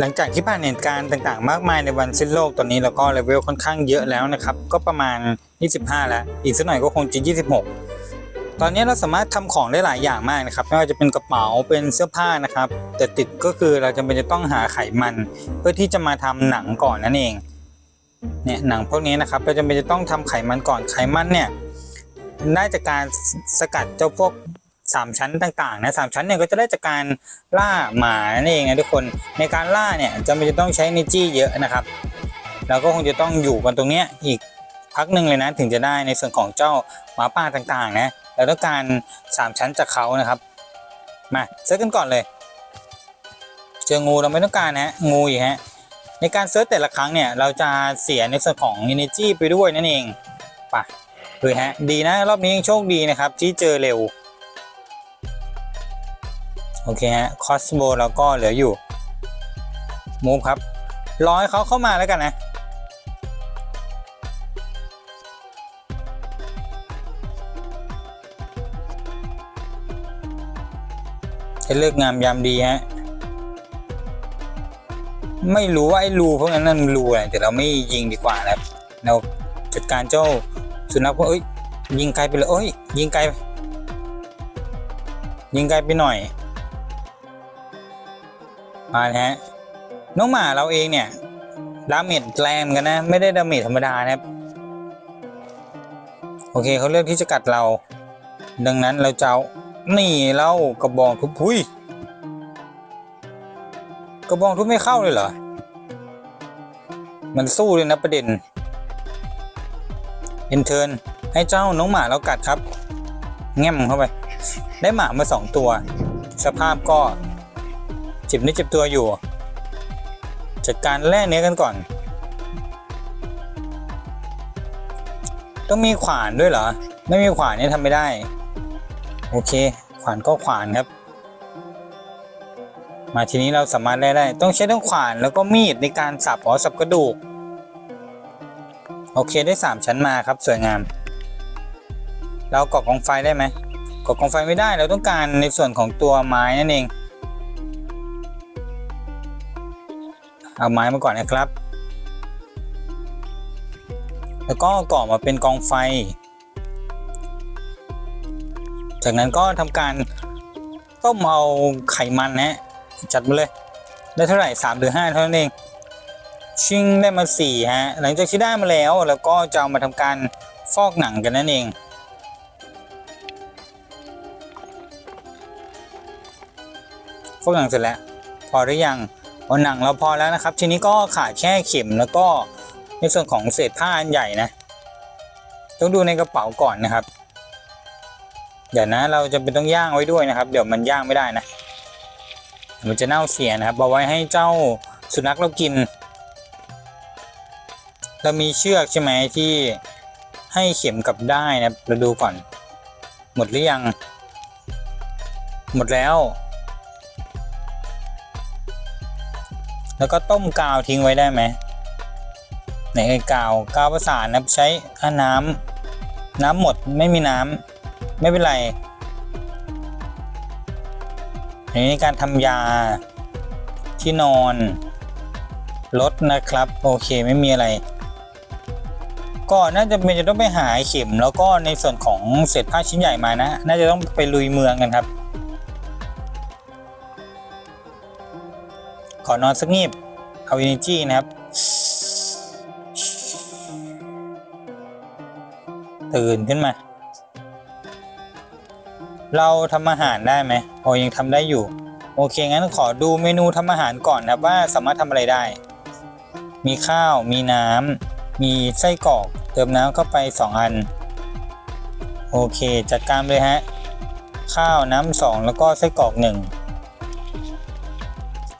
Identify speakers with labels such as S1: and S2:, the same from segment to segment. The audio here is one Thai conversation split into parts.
S1: หลังจากที่ผ่านเหตุการณ์ต่างๆ มากมายในวันสิ้นโลกตอนนี้เราก็เลเวลค่อนข้างเยอะแล้วนะครับ ก็ประมาณ 25 แล้ว อีกสักหน่อยก็คงจะ 26 ตอนนี้เราสามารถทำของได้หลายอย่างมากนะครับไม่ว่าจะเป็นกระเป๋าเป็นเสื้อผ้านะครับ แต่ติดก็คือเราจำเป็นจะต้องหาไขมัน เพื่อที่จะมาทำหนังก่อนนั่นเองเนี่ยหนังพวกนี้นะครับเราจำเป็นจะต้องทำไขมันก่อนไขมันเนี่ยได้จากการสกัดเจ้าพวก สามชั้นต่างๆนะสามชั้นเนี่ยก็จะได้จากการล่าหมานั่นเองนะทุกคนในการล่าเนี่ยจำเป็นจะต้องใช้ energy เยอะนะครับเราก็คงจะต้องอยู่กันตรงเนี้ยอีกพักหนึ่งเลยนะถึงจะได้ในส่วนของเจ้าหมาป่าต่างๆนะเราต้องการสามชั้นจากเขานะครับมาเซิร์ชกันก่อนเลย เจองูเราไม่ต้องการนะงูอีกฮะในการเซิร์ชแต่ละครั้งเนี่ยเราจะเสียในส่วนของ energy ไปด้วยนั่นเองไปดูฮะดีนะรอบนี้ยังโชคดีนะครับที่เจอเร็ว โอเคฮะคอสโบเราก็เหลืออยู่มูฟครับรอให้เขาเข้ามาแล้วกันนะให้เลิกงามยามดีฮะไม่รู้ว่าไอ้รูพวกนั้นนั่นรูอะไรแต่เราไม่ยิงดีกว่านะครับเราจัดการเจ้าสุนัขพวกเอ้ยยิงไกลไปเลยเอ้ยยิงไกลยิงไกลไปหน่อย มานะฮะน้องหมาเราเองเนี่ยดาเมจแรงเหมือนกันนะ ไม่ได้ดาเมจธรรมดานะครับ โอเคเขาเลือกที่จะกัดเรา ดังนั้นเราจะเอานี่เล่ากระบองทุบพุยกระบองทุบไม่เข้าเลยเหรอ มันสู้เลยนะประเด็นเอ็นเทิร์นให้เจ้าน้องหมาเรากัดครับ แง้มเข้าไป ได้หมามาสองตัว สภาพก็ จ็บนิดเจ็บตัวอยู่จัดการแล่เนื้อกันก่อน ต้องมีขวานด้วยเหรอ ไม่มีขวานเนี่ยทำไม่ได้ โอเค ขวานก็ขวานครับ มาทีนี้เราสามารถแล่ได้ ต้องใช้ทั้งขวานแล้วก็มีดในการสับอ๋อสับกระดูก โอเคได้สามชั้นมาครับสวยงาม เราก่อกองไฟได้ไหมก่อกองไฟไม่ได้เราต้องการในส่วนของตัวไม้นั่นเอง เอาไม้มาก่อนนะครับ แล้วก็ก่อมาเป็นกองไฟ จากนั้นก็ทำการต้มเอาไขมันนะฮะจัดมาเลย ได้เท่าไหร่3หรือ5เท่านั้นเองชิงได้มา4ฮะหลังจากที่ได้มาแล้วแล้วก็จะเอามาทำการฟอกหนังกันนั่นเองฟอกหนังเสร็จแล้ว พอหรือยัง เอหนังเราพอแล้วนะครับ ทีนี้ก็ขาดแค่เข็มแล้วก็ในส่วนของเศษผ้าอันใหญ่นะต้องดูในกระเป๋าก่อนนะครับ เดี๋ยวนะเราจะเป็นต้องย่างไว้ด้วยนะครับ เดี๋ยวมันย่างไม่ได้นะ มันจะเน่าเสียนะครับเอาไว้ให้เจ้าสุนัขเรากิน เรามีเชือกใช่ไหมที่ให้เข็มกลับได้นะเราดูก่อน หมดหรือยัง หมดแล้ว แล้วก็ต้มกาวทิ้งไว้ได้ไหมไหนไอ้กาวกาวประสานนะใช้อ่าน้ำน้ำหมดไม่มีน้ำไม่เป็นไรอันนี้การทำยาที่นอนลดนะครับโอเคไม่มีอะไร ก็น่าจะเป็นจะต้องไปหาเข็ม แล้วก็ในส่วนของเศษผ้าชิ้นใหญ่มานะ น่าจะต้องไปลุยเมืองกันครับ ขอนอนสักงีบ เอาอินจีนะครับ ตื่นขึ้นมา เราทำอาหารได้ไหมโอยังทำได้อยู่ โอเค งั้นขอดูเมนูทำอาหารก่อนนะครับว่าสามารถทำอะไรได้ มีข้าว มีน้ำ มีไส้กรอก เติมน้ำเข้าไป 2 อัน โอเค จัดการเลยฮะ ข้าวน้ำสองแล้วก็ไส้กรอกหนึ่ง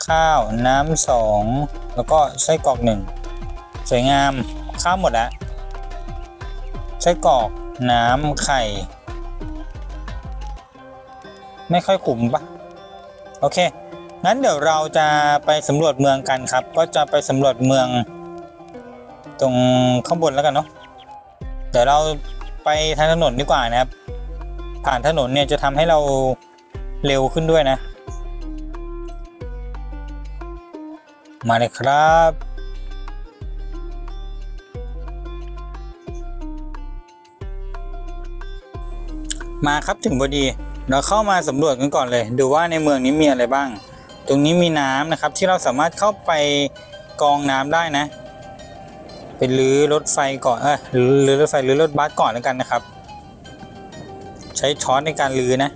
S1: ข้าว น้ำสองแล้วก็ไส้กรอกหนึ่งสวยงามข้าวหมดแล้วไส้กรอกน้ำไข่ ไม่ค่อยขุมปะโอเคงั้นเดี๋ยวเราจะไปสำรวจเมืองกันครับ ก็จะไปสำรวจเมือง ตรงข้างบนแล้วกันเนาะเดี๋ยวเราไปทางถนนดีกว่านะครับ ผ่านถนนเนี่ยจะทำให้เราเร็วขึ้นด้วยนะ มาเลยครับ มาครับถึงพอดี เราเข้ามาสำรวจกันก่อนเลย ดูว่าในเมืองนี้มีอะไรบ้าง ตรงนี้มีน้ำนะครับ ที่เราสามารถเข้าไปกองน้ำได้นะไปรื้อรถไฟก่อนเออหรือรื้อรถไฟหรือรถบัสก่อนแล้วกันนะครับ ใช้ช้อนในการรื้อนะ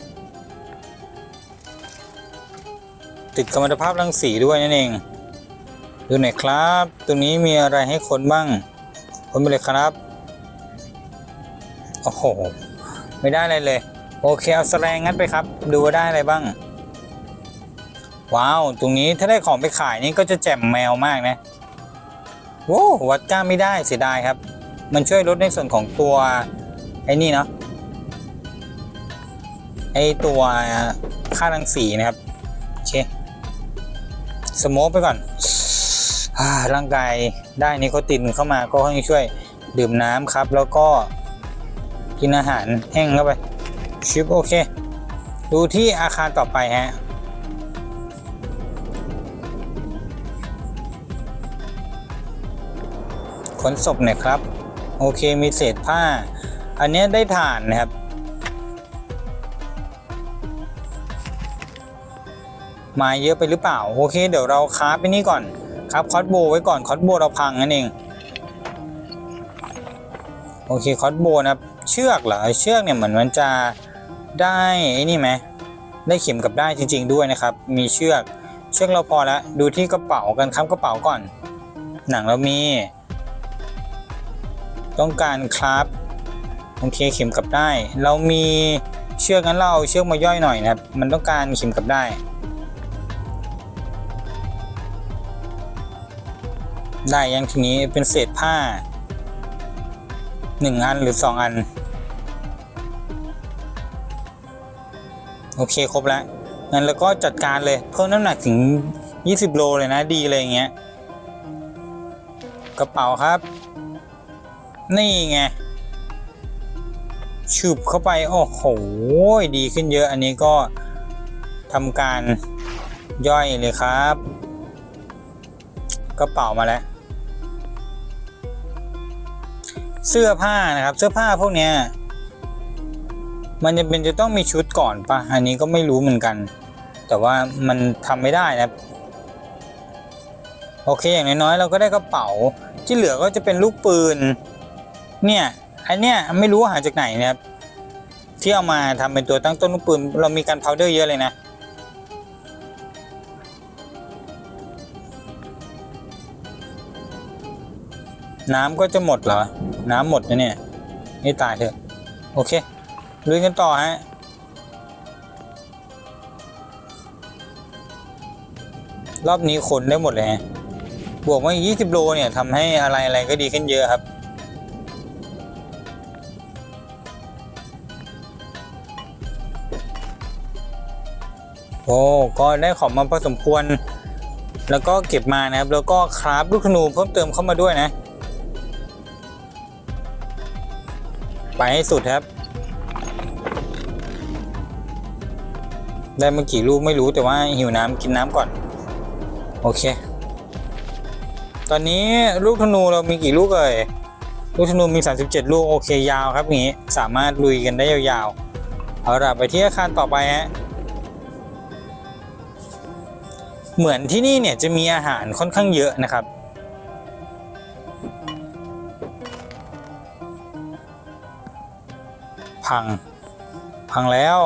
S1: ติดกัมมันตภาพรังสีด้วยนั่นเอง ดูหน่อยครับ ตรงนี้มีอะไรให้คนบ้าง คนไปเลยครับ โอ้โห ไม่ได้อะไรเลย โอเค เอาแสลงงั้นไปครับ ดูว่าได้อะไรบ้าง ว้าว ตรงนี้ถ้าได้ของไปขายนี่ก็จะแจ่มแมวมากนะโว้วัดก้าไม่ได้เสียดายครับ มันช่วยลดในส่วนของตัว ไอ้นี่เนาะ ไอ้ตัวค่ารังสีนะครับ โอเค สโมกไปก่อน ร่างกายได้นิโคตินเข้ามาก็ค่อยช่วยดื่มน้ำครับ แล้วก็กินอาหารแห้งเข้าไปชิปโอเค ดูที่อาคารต่อไปฮะขนศพหน่อยครับ โอเคมีเศษผ้า อันนี้ได้ฐานนะครับ มาเยอะไปหรือเปล่า โอเค เดี๋ยวเราคราไปนี่ก่อน คราฟคอสโบไว้ก่อนคอสโบเราพังนั่นเองโอเคคอสโบนะครับเชือกเหรอเชือกเนี่ยเหมือนมันจะได้ไอ้นี่ไหมได้เข็มกับได้จริง ๆ ด้วยนะครับ มีเชือกเชือกเราพอแล้วดูที่กระเป๋ากันครับกระเป๋าก่อน หนังเรามี ต้องการครับโอเคเข็มกับได้ เรามีเชือกงั้นเราเอาเชือกมาย่อยหน่อยนะครับ มันต้องการเข็มกับได้ ได้ยังทีนี้เป็นเศษผ้าหนึ่งอันหรือสองอัน โอเคครบแล้วงั้นแล้วก็จัดการเลย เพิ่มน้ำหนักถึง 20 โลเลยนะดีเลยอย่างเงี้ยกระเป๋าครับ นี่ไงฉุบเข้าไป โอ้โห ดีขึ้นเยอะอันนี้ก็ทำการย่อยเลยครับ กระเป๋ามาแล้ว เสื้อผ้านะครับ เสื้อผ้าพวกเนี้ยมันจะเป็นจะต้องมีชุดก่อนปะอันนี้ก็ไม่รู้เหมือนกัน แต่ว่ามันทำไม่ได้นะโอเคอย่างน้อยๆเราก็ได้กระเป๋าที่เหลือก็จะเป็นลูกปืน เนี่ยอันเนี้ยไม่รู้หาจากไหนนะครับที่เอามาทำเป็นตัวตั้งต้นลูกปืน เรามีการพาวเดอร์เยอะเลยนะ น้ำก็จะหมดเหรอ น้ำหมดนะเนี่ย นี่ตายเถอะ โอเค ลุยกันต่อฮะ รอบนี้คนได้หมดเลยฮะ บวกมาอีก20 โลเนี่ยทำให้อะไรอะไรก็ดีขึ้นเยอะครับ โอ้ ก็ได้ของมาพอสมควร แล้วก็เก็บมานะครับ แล้วก็คราฟลูกธนูเพิ่มเติมเข้ามาด้วยนะ ไปให้สุดครับ ได้มากี่ลูกไม่รู้แต่ว่าหิวน้ำกินน้ำก่อน โอเค ตอนนี้ลูกธนูเรามีกี่ลูกเอ่ยลูกธนูมี 37 ลูกโอเคยาวครับอย่างนี้สามารถลุยกันได้ยาวๆเอาล่ะไปที่อาคารต่อไปฮะเหมือนที่นี่เนี่ยจะมีอาหารค่อนข้างเยอะนะครับ พัง พังแล้ว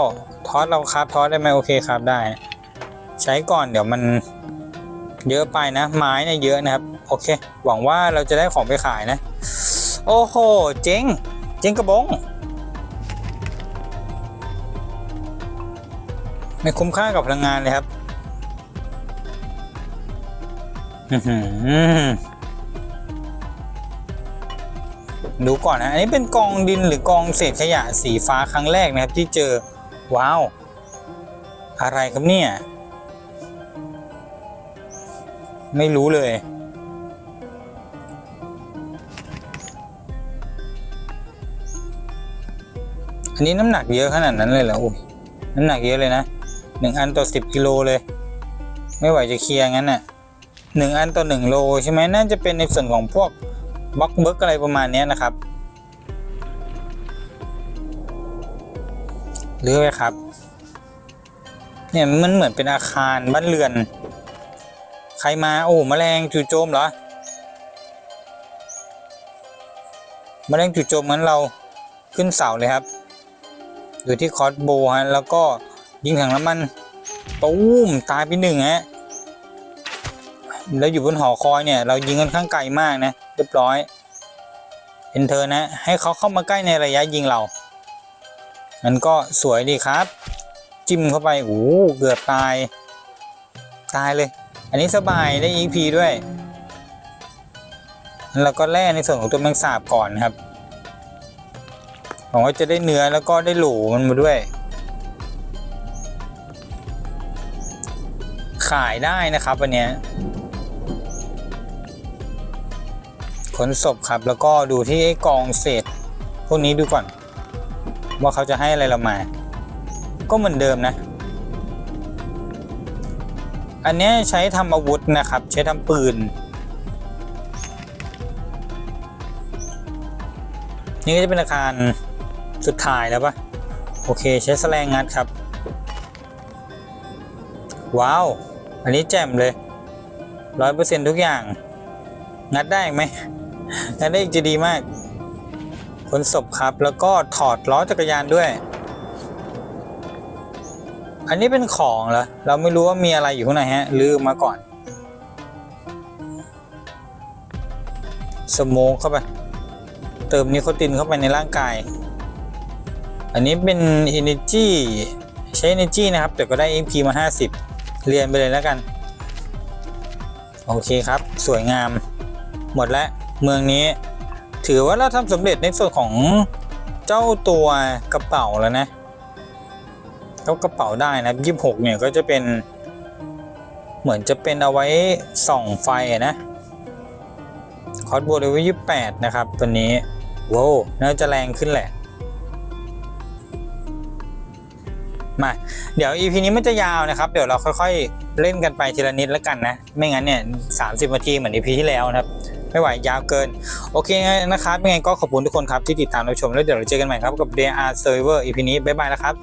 S1: ทอสเราครับทอสได้ไหมโอเคครับได้ ใช้ก่อนเดี๋ยวมันเยอะไปนะ ไม้เนี่ยเยอะนะครับ โอเค หวังว่าเราจะได้ของไปขายนะ โอ้โห เจ๊ง เจ๊งกระบง ไม่คุ้มค่ากับพลังงานเลยครับ อือหือ ดูก่อนนะ อันนี้เป็นกองดินหรือกองเศษขยะสีฟ้าครั้งแรกนะครับที่เจอ ว้าว อะไรครับเนี่ย ไม่รู้เลย อันนี้น้ำหนักเยอะขนาดนั้นเลยเหรออุ้ยน้ำหนักเยอะเลยนะหนึ่งอันต่อสิบกิโลเลย ไม่ไหวจะเคลียร์งั้นน่ะหนึ่งอันต่อหนึ่งโลใช่ไหมน่าจะเป็นในส่วนของพวก บล็อกเบิร์กอะไรประมาณนี้นะครับหรือไงครับ เนี่ยมันเหมือนเป็นอาคารบ้านเรือน ใครมาโอ้แมลงจู่โจมเหรอแมลงจู่โจมงั้นเราขึ้นเสาเลยครับ อยู่ที่คอร์สโบฮะแล้วก็ยิงถังน้ำมันตูมตายไปหนึ่งฮะแล้วอยู่บนหอคอยเนี่ย เรายิงกันข้างไกลมากนะ เรียบร้อยเอ็นเธอนะ ให้เขาเข้ามาใกล้ในระยะยิงเรา มันก็สวยดีครับ จิ้มเข้าไปโอ้โหเกือบตาย ตายเลย อันนี้สบายได้ EP ด้วยแล้วก็แล่ในส่วนของตัวแมงสาบก่อนครับหวังว่าจะได้เนื้อแล้วก็ได้หลูมันมาด้วย ขายได้นะครับวันเนี้ย นศพครับ แล้วก็ดูที่ไอ้กองเศษพวกนี้ดูก่อน ว่าเขาจะให้อะไรเรามา ก็เหมือนเดิมนะ อันนี้ใช้ทำอาวุธนะครับ ใช้ทำปืน นี่ก็จะเป็นอาคารสุดท้ายแล้วปะโอเคใช้แสลงงัดครับ ว้าว อันนี้แจ่มเลยร้อยเปอร์เซ็นทุกอย่าง งัดได้ไหม งัดได้อีกจะดีมากขนศพครับ แล้วก็ถอดล้อจักรยานด้วย อันนี้เป็นของเหรอ เราไม่รู้ว่ามีอะไรอยู่ข้างในฮะ ลืมมาก่อนสโมกเข้าไป เติมนิโคตินเข้าไปในร่างกาย อันนี้เป็น Energy ใช้ Energy นะครับ แต่ก็ได้ MP มา 50 เรียนไปเลยแล้วกัน โอเคครับ สวยงาม หมดแล้ว เมืองนี้ ถือว่าเราทำสำเร็จในส่วนของเจ้าตัวกระเป๋าแล้วนะแล้วกระเป๋าได้นะยี่หกเนี่ยก็จะเป็นเหมือนจะเป็นเอาไว้ส่องไฟนะคอร์สโบเลเวลยี่แปดนะครับตัวนี้ว้าวน่าจะแรงขึ้นแหละ มา เดี๋ยว EP นี้มันจะยาวนะครับ เดี๋ยวเราค่อยๆ เล่นกันไปทีละนิดแล้วกันนะ ไม่งั้นเนี่ยสามสิบนาทีเหมือน EP ที่แล้วนะครับ ไม่ไหวยาวเกิน โอเคนะครับยังไงก็ขอบคุณทุกคนครับที่ติดตามรับชมแล้วเดี๋ยวเราเจอกันใหม่ครับกับ DR Server EP นี้บ๊ายบายแล้วครับ